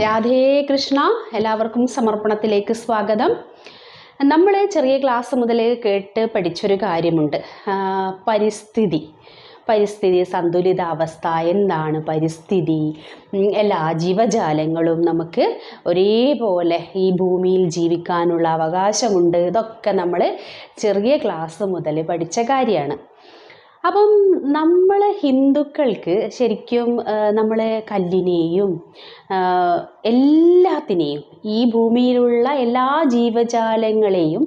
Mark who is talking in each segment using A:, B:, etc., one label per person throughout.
A: രാധേ കൃഷ്ണ എല്ലാവർക്കും സമർപ്പണത്തിലേക്ക് സ്വാഗതം. നമ്മൾ ചെറിയ ക്ലാസ് മുതൽ കേട്ട് പഠിച്ചൊരു കാര്യമുണ്ട്. പരിസ്ഥിതി. പരിസ്ഥിതി സന്തുലിതാവസ്ഥ എന്താണ് പരിസ്ഥിതി? എല്ലാ ജീവജാലങ്ങളും നമുക്ക് ഒരേപോലെ ഈ ഭൂമിയിൽ ജീവിക്കാനുള്ള അവകാശമുണ്ട്. ഇതൊക്കെ നമ്മൾ ചെറിയ ക്ലാസ് മുതൽ പഠിച്ച കാര്യമാണ്. അപ്പം നമ്മൾ ഹിന്ദുക്കൾക്ക് ശരിക്കും നമ്മളെ കല്ലിനെയും എല്ലാത്തിനെയും ഈ ഭൂമിയിലുള്ള എല്ലാ ജീവജാലങ്ങളെയും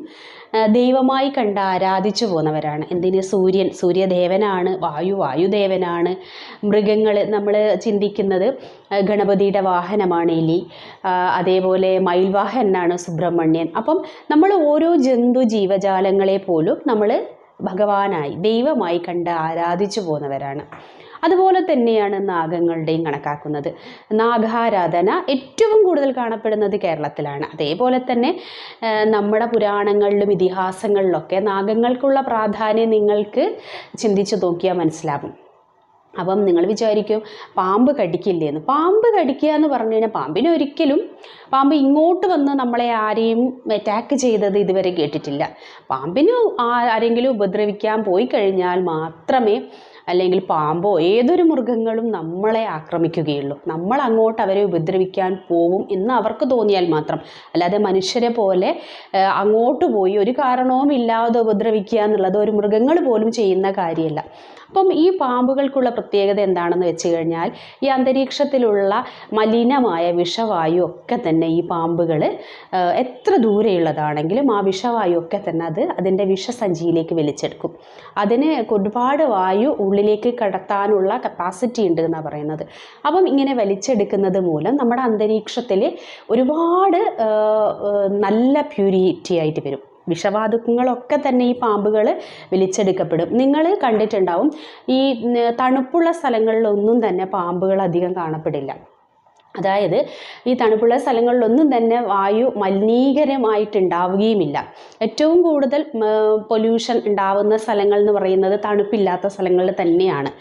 A: ദൈവമായി കണ്ട് ആരാധിച്ചു പോകുന്നവരാണ് എന്തിന്? സൂര്യൻ. സൂര്യദേവനാണ് വായു വായുദേവനാണ് മൃഗങ്ങൾ നമ്മൾ ചിന്തിക്കുന്നത്. ഗണപതിയുടെ വാഹനമാണ് എലി. അതേപോലെ മയിൽവാഹനാണ് സുബ്രഹ്മണ്യൻ. അപ്പം നമ്മൾ ഓരോ ജന്തു ജീവജാലങ്ങളെ പോലും നമ്മൾ ഭഗവാനായി ദൈവമായി കണ്ട് ആരാധിച്ചു പോന്നവരാണ് അതുപോലെ തന്നെയാണ് നാഗങ്ങളുടെയും കണക്കാക്കുന്നത്. നാഗാരാധന ഏറ്റവും കൂടുതൽ കാണപ്പെടുന്നത് കേരളത്തിലാണ്. അതേപോലെ തന്നെ നമ്മുടെ പുരാണങ്ങളിലും ഇതിഹാസങ്ങളിലൊക്കെ നാഗങ്ങൾക്കുള്ള പ്രാധാന്യം നിങ്ങൾക്ക് ചിന്തിച്ചു നോക്കിയാൽ മനസ്സിലാകും അപ്പം നിങ്ങൾ വിചാരിക്കും പാമ്പ് കടിക്കില്ലേ എന്ന്. പാമ്പ് കടിക്കുക എന്ന് പറഞ്ഞു കഴിഞ്ഞാൽ പാമ്പിനെ ഒരിക്കലും പാമ്പ് ഇങ്ങോട്ട് വന്ന് നമ്മളെ ആരെയും അറ്റാക്ക് ചെയ്തത് ഇതുവരെ കേട്ടിട്ടില്ല. പാമ്പിന് ആരെങ്കിലും ഉപദ്രവിക്കാൻ പോയി കഴിഞ്ഞാൽ മാത്രമേ അല്ലെങ്കിൽ പാമ്പോ ഏതൊരു മൃഗങ്ങളും നമ്മളെ ആക്രമിക്കുകയുള്ളൂ. നമ്മൾ അങ്ങോട്ട് അവരെ ഉപദ്രവിക്കാൻ പോവും എന്ന് അവർക്ക് തോന്നിയാൽ മാത്രം. അല്ലാതെ മനുഷ്യരെ പോലെ അങ്ങോട്ട് പോയി ഒരു കാരണവും ഇല്ലാതെ ഉപദ്രവിക്കുക എന്നുള്ളത് ഒരു മൃഗങ്ങൾ പോലും ചെയ്യുന്ന കാര്യമല്ല. അപ്പം ഈ പാമ്പുകൾക്കുള്ള പ്രത്യേകത എന്താണെന്ന് വെച്ച് കഴിഞ്ഞാൽ ഈ അന്തരീക്ഷത്തിലുള്ള മലിനമായ വിഷവായു ഒക്കെ തന്നെ ഈ പാമ്പുകൾ എത്ര ദൂരെയുള്ളതാണെങ്കിലും ആ വിഷവായു ഒക്കെ തന്നെ അത് അതിന്റെ വിഷസഞ്ചിയിലേക്ക് വലിച്ചെടുക്കും. അതിന് ഒരുപാട് വായു ഉള്ളിലേക്ക് കടത്താനുള്ള കപ്പാസിറ്റി ഉണ്ട് എന്നാണ് പറയുന്നത്. അപ്പം ഇങ്ങനെ വലിച്ചെടുക്കുന്നത് മൂലം നമ്മുടെ അന്തരീക്ഷത്തിൽ ഒരുപാട് നല്ല പ്യൂരിറ്റി ആയിട്ട് വരും. വിഷവാതകങ്ങളൊക്കെ തന്നെ ഈ പാമ്പുകൾ വലിച്ചെടുക്കപ്പെടും. നിങ്ങൾ കണ്ടിട്ടുണ്ടാവും ഈ തണുപ്പുള്ള സ്ഥലങ്ങളിലൊന്നും തന്നെ പാമ്പുകൾ അധികം കാണപ്പെടില്ല. അതായത് ഈ തണുപ്പുള്ള സ്ഥലങ്ങളിലൊന്നും തന്നെ വായു മലിനീകരമായിട്ടുണ്ടാവുകയുമില്ല. ഏറ്റവും കൂടുതൽ പൊല്യൂഷൻ ഉണ്ടാവുന്ന സ്ഥലങ്ങൾ എന്ന് പറയുന്നത് തണുപ്പില്ലാത്ത സ്ഥലങ്ങളിൽ തന്നെയാണ്.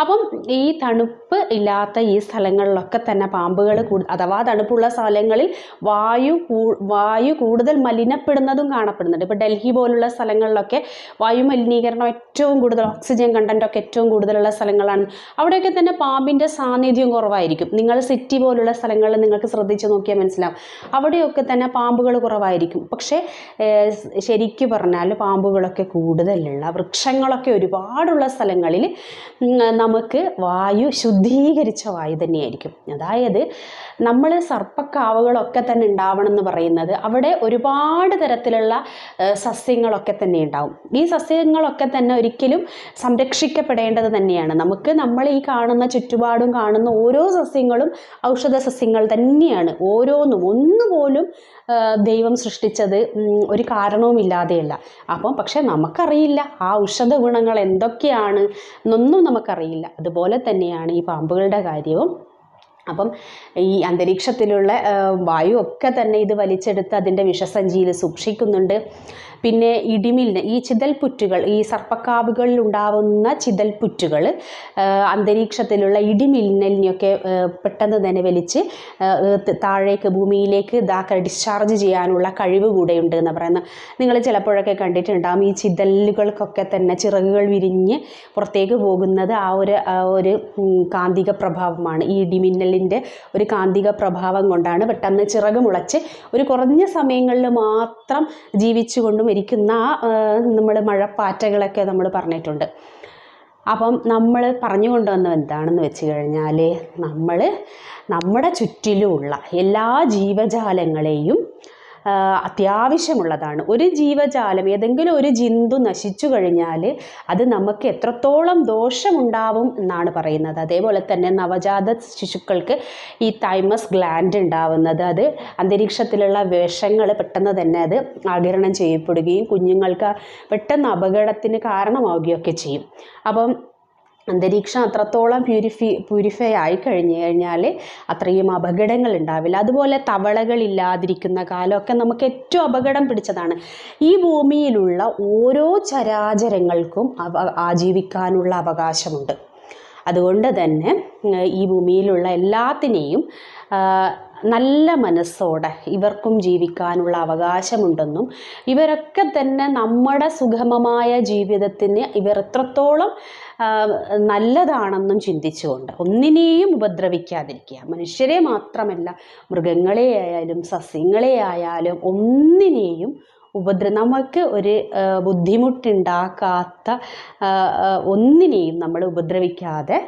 A: അപ്പം ഈ തണുപ്പ് ഇല്ലാത്ത ഈ സ്ഥലങ്ങളിലൊക്കെ തന്നെ പാമ്പുകൾ അഥവാ തണുപ്പുള്ള സ്ഥലങ്ങളിൽ വായു വായു കൂടുതൽ മലിനപ്പെടുന്നതും കാണപ്പെടുന്നുണ്ട്. ഇപ്പോൾ ഡൽഹി പോലുള്ള സ്ഥലങ്ങളിലൊക്കെ വായു മലിനീകരണം ഏറ്റവും കൂടുതൽ ഓക്സിജൻ കണ്ടന്റ് ഒക്കെ ഏറ്റവും കൂടുതലുള്ള സ്ഥലങ്ങളാണ്. അവിടെയൊക്കെ തന്നെ പാമ്പിന്റെ സാന്നിധ്യം കുറവായിരിക്കും. നിങ്ങൾ സിറ്റി പോലുള്ള സ്ഥലങ്ങളിൽ നിങ്ങൾക്ക് ശ്രദ്ധിച്ച് നോക്കിയാൽ മനസ്സിലാവും. അവിടെയൊക്കെ തന്നെ പാമ്പുകൾ കുറവായിരിക്കും. പക്ഷേ ശരിക്ക് പറഞ്ഞാൽ പാമ്പുകളൊക്കെ കൂടുതലുള്ള വൃക്ഷങ്ങളൊക്കെ ഒരുപാടുള്ള സ്ഥലങ്ങളിൽ നമുക്ക് വായു ശുദ്ധീകരിച്ച വായു തന്നെയായിരിക്കും. അതായത് നമ്മൾ സർപ്പക്കാവുകളൊക്കെ തന്നെ ഉണ്ടാവണം എന്ന് പറയുന്നത് അവിടെ ഒരുപാട് തരത്തിലുള്ള സസ്യങ്ങളൊക്കെ തന്നെ ഉണ്ടാവും. ഈ സസ്യങ്ങളൊക്കെ തന്നെ ഒരിക്കലും സംരക്ഷിക്കപ്പെടേണ്ടത് തന്നെയാണ്. നമുക്ക് നമ്മൾ ഈ കാണുന്ന ചുറ്റുപാടും കാണുന്ന ഓരോ സസ്യങ്ങളും ഔഷധ സസ്യങ്ങൾ തന്നെയാണ്. ഓരോന്നും ഒന്നുപോലും ദൈവം സൃഷ്ടിച്ചത് ഒരു കാരണവുമില്ലാതെയല്ല. അപ്പം പക്ഷെ നമുക്കറിയില്ല ആ ഔഷധ ഗുണങ്ങൾ എന്തൊക്കെയാണ് എന്നൊന്നും നമുക്കറിയില്ല. അതുപോലെ തന്നെയാണ് ഈ പാമ്പുകളുടെ കാര്യവും. അപ്പം ഈ അന്തരീക്ഷത്തിലുള്ള വായു ഒക്കെ തന്നെ ഇത് വലിച്ചെടുത്ത് അതിന്റെ വിഷസഞ്ചിയിൽ സൂക്ഷിക്കുന്നുണ്ട്. പിന്നെ ഇടിമിലിന് ഈ ചിതൽപുറ്റുകൾ ഈ സർപ്പക്കാവുകളിൽ ഉണ്ടാവുന്ന ചിതൽപുറ്റുകൾ അന്തരീക്ഷത്തിലുള്ള ഇടിമിന്നലിനെയൊക്കെ പെട്ടെന്ന് തന്നെ വലിച്ച് താഴേക്ക് ഭൂമിയിലേക്ക് ഇതാക്ക ഡിസ്ചാർജ് ചെയ്യാനുള്ള കഴിവ് കൂടെയുണ്ട് എന്ന് പറയുന്നത് നിങ്ങൾ ചിലപ്പോഴൊക്കെ കണ്ടിട്ടുണ്ടാകും ഈ ചിതലുകൾക്കൊക്കെ തന്നെ ചിറകുകൾ വിരിഞ്ഞ് പുറത്തേക്ക് പോകുന്നത് ആ ഒരു ഒരു കാന്തിക പ്രഭാവമാണ്. ഈ ഇടിമിന്നലിന്റെ ഒരു കാന്തിക പ്രഭാവം കൊണ്ടാണ് പെട്ടെന്ന് ചിറക് മുളച്ച് ഒരു കുറഞ്ഞ സമയങ്ങളിൽ മാത്രം ജീവിച്ചുകൊണ്ട് മരിക്കുന്ന ആ നമ്മൾ മഴപ്പാറ്റകളൊക്കെ നമ്മൾ പറഞ്ഞിട്ടുണ്ട്. അപ്പം നമ്മൾ പറഞ്ഞു കൊണ്ടുവന്ന എന്താണെന്ന് വെച്ച് കഴിഞ്ഞാൽ നമ്മൾ നമ്മുടെ ചുറ്റിലുമുള്ള എല്ലാ ജീവജാലങ്ങളെയും അത്യാവശ്യമുള്ളതാണ്. ഒരു ജീവജാലം ഏതെങ്കിലും ഒരു ജിന്തു നശിച്ചു കഴിഞ്ഞാൽ അത് നമുക്ക് എത്രത്തോളം ദോഷമുണ്ടാവും എന്നാണ് പറയുന്നത്. അതേപോലെ തന്നെ നവജാത ശിശുക്കൾക്ക് ഈ തൈമസ് ഗ്ലാൻഡ് ഉണ്ടാവുന്നത് അത് അന്തരീക്ഷത്തിലുള്ള വിഷങ്ങൾ പെട്ടെന്ന് തന്നെ അത് ആകിരണം ചെയ്യപ്പെടുകയും കുഞ്ഞുങ്ങൾക്ക് പെട്ടെന്ന് അപകടത്തിന് കാരണമാവുകയൊക്കെ ചെയ്യും. അപ്പം അന്തരീക്ഷം അത്രത്തോളം പ്യൂരിഫി പ്യൂരിഫൈ ആയി കഴിഞ്ഞു കഴിഞ്ഞാൽ അത്രയും അപകടങ്ങൾ ഉണ്ടാവില്ല. അതുപോലെ തവളകളില്ലാതിരിക്കുന്ന കാലമൊക്കെ നമുക്ക് ഏറ്റവും അപകടം പിടിച്ചതാണ്. ഈ ഭൂമിയിലുള്ള ഓരോ ചരാചരങ്ങൾക്കും ആജീവിക്കാനുള്ള അവകാശമുണ്ട്. അതുകൊണ്ട് തന്നെ ഈ ഭൂമിയിലുള്ള എല്ലാത്തിനെയും നല്ല മനസ്സോടെ ഇവർക്കും ജീവിക്കാനുള്ള അവകാശമുണ്ടെന്നും ഇവരൊക്കെ തന്നെ നമ്മുടെ സുഗമമായ ജീവിതത്തിന് ഇവർ എത്രത്തോളം നല്ലതാണെന്നും ചിന്തിച്ചുകൊണ്ട് ഒന്നിനെയും ഉപദ്രവിക്കാതിരിക്കുക. മനുഷ്യരെ മാത്രമല്ല മൃഗങ്ങളെ ആയാലും സസ്യങ്ങളെ ആയാലും ഒന്നിനെയും ഉപദ്ര നമുക്ക് ഒരു ബുദ്ധിമുട്ടുണ്ടാക്കാത്ത ഒന്നിനെയും നമ്മൾ ഉപദ്രവിക്കാതെ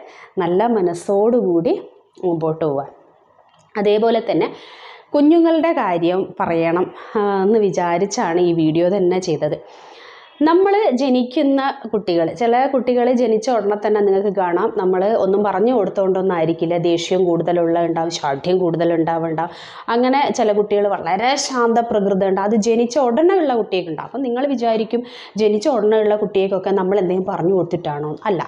A: നല്ല മനസ്സോടുകൂടി മുമ്പോട്ട് പോകാൻ അതേപോലെ തന്നെ കുഞ്ഞുങ്ങളുടെ കാര്യം പറയണം എന്ന് വിചാരിച്ചാണ് ഈ വീഡിയോ തന്നെ ചെയ്തത്. നമ്മൾ ജനിക്കുന്ന കുട്ടികൾ ചില കുട്ടികൾ ജനിച്ച ഉടനെ തന്നെ നിങ്ങൾക്ക് കാണാം. നമ്മൾ ഒന്നും പറഞ്ഞു കൊടുത്തുകൊണ്ടൊന്നും ആയിരിക്കില്ല ദേഷ്യം കൂടുതലുള്ള ഉണ്ടാവും ശാഠ്യം കൂടുതലുണ്ടാവുണ്ടാവും അങ്ങനെ ചില കുട്ടികൾ വളരെ ശാന്ത പ്രകൃതി ഉണ്ട് അത് ജനിച്ച ഉടനെ ഉള്ള കുട്ടിയൊക്കെ ഉണ്ടാവും അപ്പം നിങ്ങൾ വിചാരിക്കും ജനിച്ച ഉടനെ ഉള്ള കുട്ടിയൊക്കെ നമ്മൾ എന്തെങ്കിലും പറഞ്ഞു കൊടുത്തിട്ടാണോ അല്ല.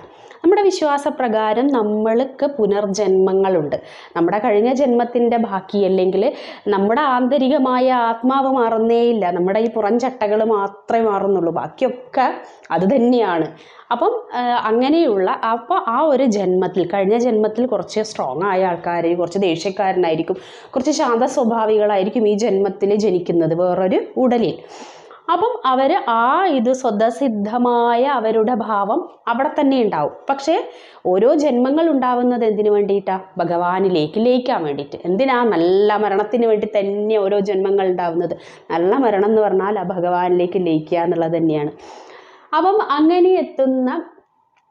A: നമ്മുടെ വിശ്വാസപ്രകാരം നമ്മൾക്ക് പുനർജന്മങ്ങളുണ്ട്. നമ്മുടെ കഴിഞ്ഞ ജന്മത്തിന്റെ ബാക്കി അല്ലെങ്കിൽ നമ്മുടെ ആന്തരികമായ ആത്മാവ് മാറുന്നേയില്ല. നമ്മുടെ ഈ പുറംചട്ടകൾ മാത്രമേ മാറുന്നുള്ളൂ. ബാക്കിയൊക്കെ അത് തന്നെയാണ്. അപ്പം അങ്ങനെയുള്ള അപ്പോൾ ആ ഒരു ജന്മത്തിൽ കഴിഞ്ഞ ജന്മത്തിൽ കുറച്ച് സ്ട്രോങ് ആയ ആൾക്കാർ കുറച്ച് ദേഷ്യക്കാരനായിരിക്കും കുറച്ച് ശാന്ത സ്വഭാവികളായിരിക്കും ഈ ജന്മത്തിൽ ജനിക്കുന്നത് വേറൊരു ഉടലിൽ. അപ്പം അവർ ആ ഇത് സ്വതസിദ്ധമായ അവരുടെ ഭാവം അവിടെ തന്നെ ഉണ്ടാവും. പക്ഷേ ഓരോ ജന്മങ്ങൾ ഉണ്ടാവുന്നത് എന്തിനു വേണ്ടിയിട്ടാണ് ഭഗവാനിലേക്ക് ലയിക്കാൻ വേണ്ടിയിട്ട്. എന്തിനാ നല്ല മരണത്തിന് വേണ്ടി തന്നെ ഓരോ ജന്മങ്ങൾ ഉണ്ടാവുന്നത്? നല്ല മരണം എന്ന് പറഞ്ഞാൽ ആ ഭഗവാനിലേക്ക് ലയിക്കുക എന്നുള്ളത് തന്നെയാണ്. അപ്പം അങ്ങനെ എത്തുന്ന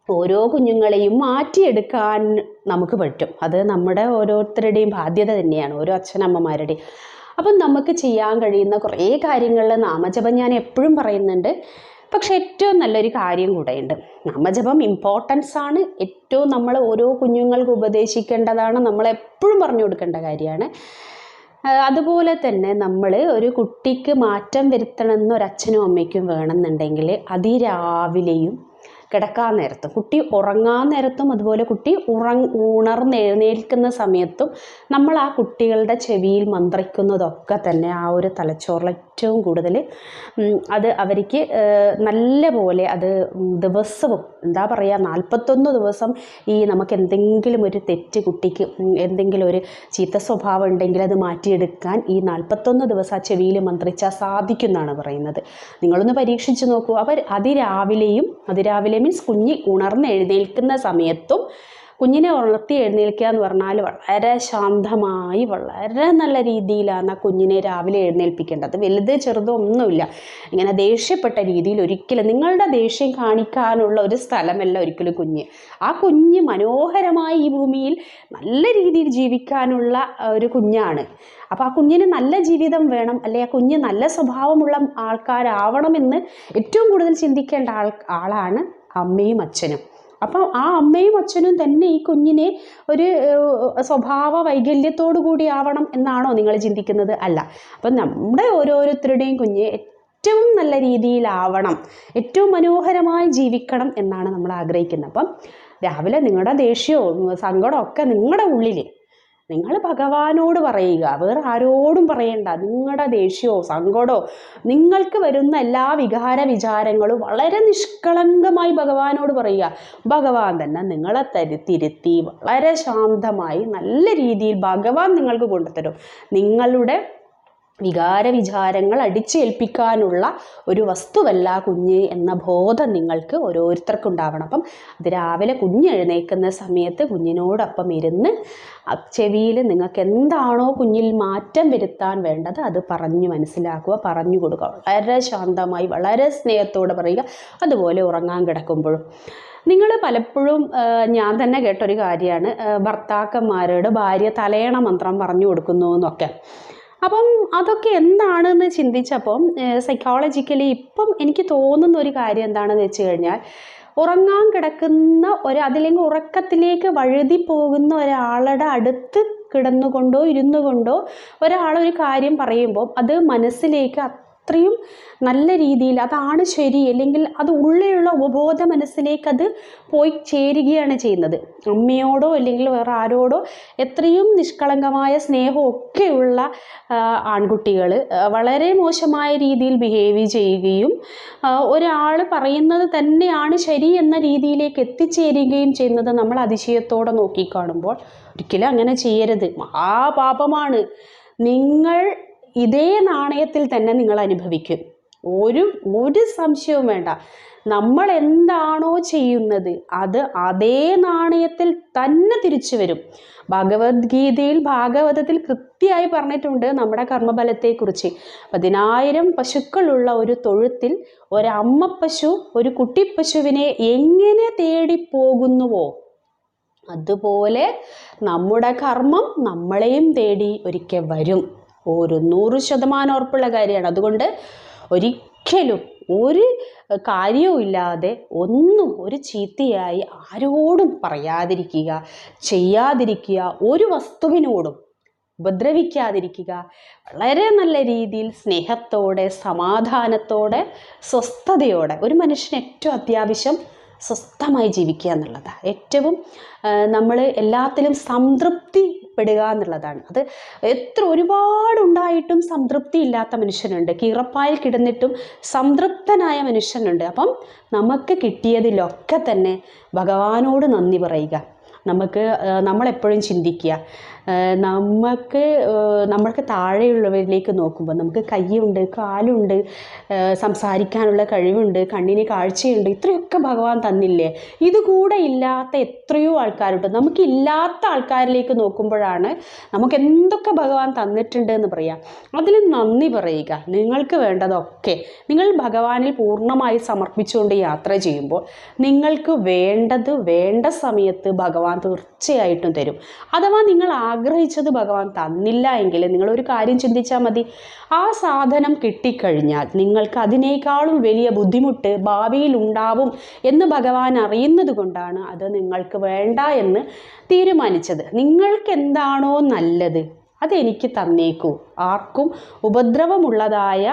A: ഓരോ കുഞ്ഞുങ്ങളെയും മാറ്റിയെടുക്കാൻ നമുക്ക് പറ്റും. അത് നമ്മുടെ ഓരോരുത്തരുടെയും ബാധ്യത തന്നെയാണ്. ഓരോ അച്ഛനമ്മമാരുടെയും. അപ്പം നമുക്ക് ചെയ്യാൻ കഴിയുന്ന കുറേ കാര്യങ്ങളിൽ നാമജപം ഞാൻ എപ്പോഴും പറയുന്നുണ്ട്. പക്ഷെ ഏറ്റവും നല്ലൊരു കാര്യം കൂടെയുണ്ട്. നാമജപം ഇമ്പോർട്ടൻസ് ആണ്. ഏറ്റവും നമ്മൾ ഓരോ കുഞ്ഞുങ്ങൾക്ക് ഉപദേശിക്കേണ്ടതാണ്. നമ്മൾ എപ്പോഴും പറഞ്ഞു കൊടുക്കേണ്ട കാര്യമാണ്. അതുപോലെ തന്നെ നമ്മൾ ഒരു കുട്ടിക്ക് മാറ്റം വരുത്തണമെന്ന് ഒരു അച്ഛനും അമ്മയ്ക്കും വേണമെന്നുണ്ടെങ്കിൽ അതിരാവിലെയും കിടക്കാൻ നേരത്തും കുട്ടി ഉറങ്ങാൻ നേരത്തും അതുപോലെ കുട്ടി ഉറങ് ഉണർന്ന് എഴുന്നേൽക്കുന്ന സമയത്തും നമ്മൾ ആ കുട്ടികളുടെ ചെവിയിൽ മന്ത്രിക്കുന്നതൊക്കെ തന്നെ ആ ഒരു തലച്ചോറിൽ ഏറ്റവും കൂടുതൽ അത് അവർക്ക് നല്ല പോലെ അത് ദിവസവും എന്താ പറയുക നാൽപ്പത്തൊന്ന് ദിവസം ഈ നമുക്ക് എന്തെങ്കിലും ഒരു തെറ്റ് കുട്ടിക്ക് എന്തെങ്കിലും ഒരു ചീത്ത സ്വഭാവം ഉണ്ടെങ്കിൽ അത് മാറ്റിയെടുക്കാൻ ഈ നാൽപ്പത്തൊന്ന് ദിവസം ആ ചെവിയിൽ മന്ത്രിച്ചാൽ സാധിക്കുമെന്നാണ് പറയുന്നത്. നിങ്ങളൊന്ന് പരീക്ഷിച്ച് നോക്കൂ. അവർ അതിരാവിലെയും അതിരാവിലെ മീൻസ് കുഞ്ഞി ഉണർന്ന് എഴുന്നേൽക്കുന്ന സമയത്തും കുഞ്ഞിനെ ഉണർത്തി എഴുന്നേൽക്കുക എന്ന് പറഞ്ഞാൽ വളരെ ശാന്തമായി വളരെ നല്ല രീതിയിലാണ് കുഞ്ഞിനെ രാവിലെ എഴുന്നേൽപ്പിക്കേണ്ടത്. വലുത് ചെറുതോ ഒന്നുമില്ല. ഇങ്ങനെ ദേഷ്യപ്പെട്ട രീതിയിൽ ഒരിക്കലും നിങ്ങളുടെ ദേഷ്യം കാണിക്കാനുള്ള ഒരു സ്ഥലമല്ല ഒരിക്കലും കുഞ്ഞ്. ആ കുഞ്ഞ് മനോഹരമായി ഈ ഭൂമിയിൽ നല്ല രീതിയിൽ ജീവിക്കാനുള്ള ഒരു കുഞ്ഞാണ്. അപ്പോൾ ആ കുഞ്ഞിന് നല്ല ജീവിതം വേണം അല്ലെ ആ കുഞ്ഞ് നല്ല സ്വഭാവമുള്ള ആൾക്കാരാവണമെന്ന് ഏറ്റവും കൂടുതൽ ചിന്തിക്കേണ്ട ആൾ ആളാണ് അമ്മയും അച്ഛനും. അപ്പം ആ അമ്മയും അച്ഛനും തന്നെ ഈ കുഞ്ഞിനെ ഒരു സ്വഭാവ വൈകല്യത്തോടു കൂടി ആവണം എന്നാണോ നിങ്ങൾ ചിന്തിക്കുന്നത്? അല്ല. അപ്പം നമ്മുടെ ഓരോരുത്തരുടെയും കുഞ്ഞ് ഏറ്റവും നല്ല രീതിയിലാവണം ഏറ്റവും മനോഹരമായി ജീവിക്കണം എന്നാണ് നമ്മൾ ആഗ്രഹിക്കുന്നത്. അപ്പം രാവിലെ നിങ്ങളുടെ ദേഷ്യവും സങ്കടമൊക്കെ നിങ്ങളുടെ ഉള്ളിൽ നിങ്ങൾ ഭഗവാനോട് പറയുക വേറെ ആരോടും പറയണ്ട. നിങ്ങളുടെ ദേഷ്യമോ സങ്കടമോ നിങ്ങൾക്ക് വരുന്ന എല്ലാ വികാര വിചാരങ്ങളും വളരെ നിഷ്കളങ്കമായി ഭഗവാനോട് പറയുക. ഭഗവാൻ തന്നെ നിങ്ങളെ തരു തിരുത്തി വളരെ ശാന്തമായി നല്ല രീതിയിൽ ഭഗവാൻ നിങ്ങൾക്ക് കൊണ്ടുതരും. നിങ്ങളുടെ വികാര വിചാരങ്ങൾ അടിച്ചേൽപ്പിക്കാനുള്ള ഒരു വസ്തുവല്ല കുഞ്ഞ് എന്ന ബോധം നിങ്ങൾക്ക് ഓരോരുത്തർക്കും ഉണ്ടാവണം അപ്പം അത് രാവിലെ കുഞ്ഞ് എഴുന്നേൽക്കുന്ന സമയത്ത് കുഞ്ഞിനോടൊപ്പം ഇരുന്ന് ചെവിയിൽ നിങ്ങൾക്ക് എന്താണോ കുഞ്ഞിൽ മാറ്റം വരുത്താൻ വേണ്ടത് അത് പറഞ്ഞു മനസ്സിലാക്കുക പറഞ്ഞു കൊടുക്കുക. വളരെ ശാന്തമായി വളരെ സ്നേഹത്തോടെ പറയുക. അതുപോലെ ഉറങ്ങാൻ കിടക്കുമ്പോഴും. നിങ്ങൾ പലപ്പോഴും ഞാൻ തന്നെ കേട്ടൊരു കാര്യമാണ് ഭർത്താക്കന്മാരോട് ഭാര്യ തലയണ മന്ത്രം പറഞ്ഞു കൊടുക്കുന്നു എന്നൊക്കെ. അപ്പം അതൊക്കെ എന്താണെന്ന് ചിന്തിച്ചപ്പം സൈക്കോളജിക്കലി ഇപ്പം എനിക്ക് തോന്നുന്ന ഒരു കാര്യം എന്താണെന്ന് വെച്ച് കഴിഞ്ഞാൽ ഉറങ്ങാൻ കിടക്കുന്ന ഒരു അതില്ലെങ്കിൽ ഉറക്കത്തിലേക്ക് വഴുതി പോകുന്ന ഒരാളുടെ അടുത്ത് കിടന്നുകൊണ്ടോ ഇരുന്നു കൊണ്ടോ ഒരാൾ ഒരു കാര്യം പറയുമ്പോൾ അത് മനസ്സിലേക്ക് അത്രയും നല്ല രീതിയിൽ അതാണ് ശരി അല്ലെങ്കിൽ അത് ഉള്ളിലുള്ള ഉപബോധ മനസ്സിലേക്ക് അത് പോയി ചേരുകയാണ് ചെയ്യുന്നത്. അമ്മയോടോ അല്ലെങ്കിൽ വേറെ ആരോടോ എത്രയും നിഷ്കളങ്കമായ സ്നേഹമൊക്കെയുള്ള ആൺകുട്ടികൾ വളരെ മോശമായ രീതിയിൽ ബിഹേവ് ചെയ്യുകയും ഒരാൾ പറയുന്നത് തന്നെയാണ് ശരി എന്ന രീതിയിലേക്ക് എത്തിച്ചേരുകയും ചെയ്യുന്നത് നമ്മൾ അതിശയത്തോടെ നോക്കിക്കാണുമ്പോൾ ഒരിക്കലും അങ്ങനെ ചെയ്യരുത്. ആ പാപമാണ്. നിങ്ങൾ ഇതേ നാണയത്തിൽ തന്നെ നിങ്ങൾ അനുഭവിക്കും. ഒരു ഒരു സംശയവും വേണ്ട. നമ്മൾ എന്താണോ ചെയ്യുന്നത് അത് അതേ നാണയത്തിൽ തന്നെ തിരിച്ചു വരും. ഭഗവത്ഗീതയിൽ ഭാഗവതത്തിൽ കൃത്യമായി പറഞ്ഞിട്ടുണ്ട് നമ്മുടെ കർമ്മഫലത്തെക്കുറിച്ച്. പതിനായിരം പശുക്കളുള്ള ഒരു തൊഴുത്തിൽ ഒരമ്മ പശു ഒരു കുട്ടിപ്പശുവിനെ എങ്ങനെ തേടിപ്പോകുന്നുവോ അതുപോലെ നമ്മുടെ കർമ്മം നമ്മളെയും തേടി ഒരിക്കൽ വരും. ഒരു നൂറ് ശതമാനം ഉറപ്പുള്ള കാര്യമാണ്. അതുകൊണ്ട് ഒരിക്കലും ഒരു കാര്യവും ഇല്ലാതെ ഒന്നും ഒരു ചീത്തയായി ആരോടും പറയാതിരിക്കുക ചെയ്യാതിരിക്കുക ഒരു വസ്തുവിനോടും ഉപദ്രവിക്കാതിരിക്കുക വളരെ നല്ല രീതിയിൽ സ്നേഹത്തോടെ സമാധാനത്തോടെ സ്വസ്ഥതയോടെ ഒരു മനുഷ്യന് ഏറ്റവും അത്യാവശ്യം സ്വസ്ഥമായി ജീവിക്കുക എന്നുള്ളതാണ് ഏറ്റവും നമ്മൾ എല്ലാത്തിലും സംതൃപ്തി പെടുക എന്നുള്ളതാണ്. അത് എത്ര ഒരുപാടുണ്ടായിട്ടും സംതൃപ്തി ഇല്ലാത്ത മനുഷ്യനുണ്ട്. കീറപ്പായിൽ കിടന്നിട്ടും സംതൃപ്തനായ മനുഷ്യനുണ്ട്. അപ്പം നമുക്ക് കിട്ടിയതിലൊക്കെ തന്നെ ഭഗവാനോട് നന്ദി പറയുക. നമുക്ക് നമ്മളെപ്പോഴും ചിന്തിക്കുക. നമുക്ക് നമ്മൾക്ക് താഴെയുള്ളവരിലേക്ക് നോക്കുമ്പോൾ നമുക്ക് കൈയുണ്ട് കാലുണ്ട് സംസാരിക്കാനുള്ള കഴിവുണ്ട് കണ്ണിന് കാഴ്ചയുണ്ട് ഇത്രയൊക്കെ ഭഗവാൻ തന്നില്ലേ? ഇതുകൂടെ ഇല്ലാത്ത എത്രയോ ആൾക്കാരുണ്ട്. നമുക്കില്ലാത്ത ആൾക്കാരിലേക്ക് നോക്കുമ്പോഴാണ് നമുക്ക് എന്തൊക്കെ ഭഗവാൻ തന്നിട്ടുണ്ട് എന്ന് പറയാം. അതിൽ നന്ദി പറയുക. നിങ്ങൾക്ക് വേണ്ടതൊക്കെ നിങ്ങൾ ഭഗവാനിൽ പൂർണമായി സമർപ്പിച്ചുകൊണ്ട് യാത്ര ചെയ്യുമ്പോൾ നിങ്ങൾക്ക് വേണ്ടത് വേണ്ട സമയത്ത് ഭഗവാൻ തീർച്ചയായിട്ടും തരും. അഥവാ നിങ്ങൾ ആഗ്രഹിച്ചത് ഭഗവാൻ തന്നില്ല എങ്കിൽ ഒരു കാര്യം ചിന്തിച്ചാൽ മതി. ആ സാധനം കിട്ടിക്കഴിഞ്ഞാൽ നിങ്ങൾക്ക് അതിനേക്കാളും വലിയ ബുദ്ധിമുട്ട് ഭാവിയിൽ ഉണ്ടാവും എന്ന് ഭഗവാൻ അറിയുന്നത് കൊണ്ടാണ് അത് നിങ്ങൾക്ക് വേണ്ട എന്ന് തീരുമാനിച്ചത്. നിങ്ങൾക്ക് എന്താണോ നല്ലത് അതെനിക്ക് തന്നേക്കൂ. ആർക്കും ഉപദ്രവമുള്ളതായ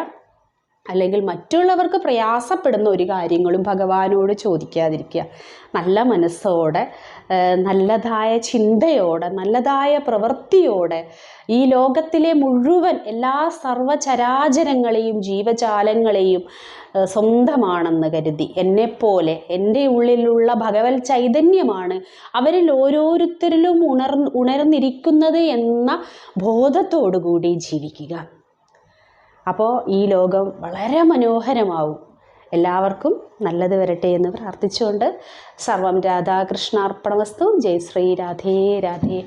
A: അല്ലെങ്കിൽ മറ്റുള്ളവർക്ക് പ്രയാസപ്പെടുന്ന ഒരു കാര്യങ്ങളും ഭഗവാനോട് ചോദിക്കാതിരിക്കുക. നല്ല മനസ്സോടെ നല്ലതായ ചിന്തയോടെ നല്ലതായ പ്രവൃത്തിയോടെ ഈ ലോകത്തിലെ മുഴുവൻ എല്ലാ സർവചരാചരങ്ങളെയും ജീവജാലങ്ങളെയും സ്വന്തമാണെന്ന് കരുതി. എന്നെപ്പോലെ എന്റെ ഉള്ളിലുള്ള ഭഗവത് ചൈതന്യമാണ് അവരിൽ ഓരോരുത്തരിലും ഉണർ ഉണർന്നിരിക്കുന്നത് എന്ന ബോധത്തോടു കൂടി ജീവിക്കുക. അപ്പോൾ ഈ ലോകം വളരെ മനോഹരമാവും. എല്ലാവർക്കും നല്ലത് വരട്ടെ എന്ന് പ്രാർത്ഥിച്ചുകൊണ്ട് സർവം രാധാകൃഷ്ണാർപ്പണവസ്തു ജയ് ശ്രീ രാധേ രാധേ.